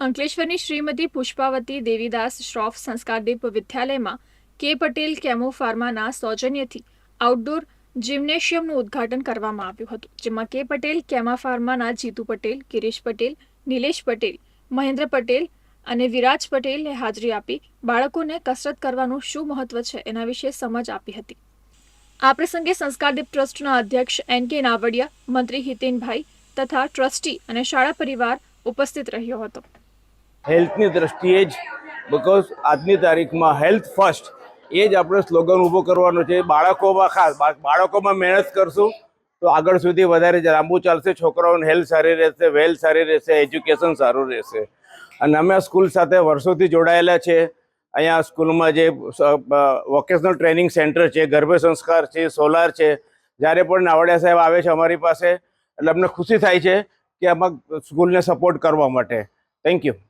અંકલેશ્વરની શ્રીમતી પુષ્પાવતી દેવીદાસ શ્રોફ સંસ્કારદીપ વિદ્યાલયમાં K Patel Chemo ફાર્માના સૌજન્યથી આઉટડોર જિમ્નેશિયમનું ઉદ્ઘાટન કરવામાં આવ્યું હતું, જેમાં કે પટેલ, કેમા ફાર્માના જીતુ પટેલ ગિરીશ પટેલ, નિલેશ પટેલ, મહેન્દ્ર પટેલ અને વિરાજ પટેલે હાજરી આપી બાળકોને કસરત કરવાનું શું મહત્વ છે એના વિશે સમજ આપી હતી. આ પ્રસંગે સંસ્કારદીપ ટ્રસ્ટના અધ્યક્ષ એન કે નાવડિયા, મંત્રી હિતેનભાઈ તથા ટ્રસ્ટી અને શાળા પરિવાર ઉપસ્થિત રહ્યો હતો. હેલ્થની દ્રષ્ટિએ જ બિકોઝ આજની તારીખમાં હેલ્થ ફર્સ્ટ, એ જ આપણે સ્લોગન ઊભો કરવાનો છે. બાળકોમાં ખાસ બાળકોમાં મહેનત કરશું, તો આગળ સુધી વધારે લાંબુ ચાલશે. છોકરાઓને હેલ્થ સારી રહેશે વેલ્થ સારી રહેશે, એજ્યુકેશન સારું રહેશે. અને અમે આ સ્કૂલ સાથે વર્ષોથી જોડાયેલા છે. અહીંયા સ્કૂલમાં જે વોકેશનલ ટ્રેનિંગ સેન્ટર છે, ગર્ભ સંસ્કાર છે, સોલાર છે. જ્યારે પણ નાવડિયા સાહેબ આવે છે અમારી પાસે, એટલે અમને ખુશી થાય છે કે આમાં સ્કૂલને સપોર્ટ કરવા માટે. Thank you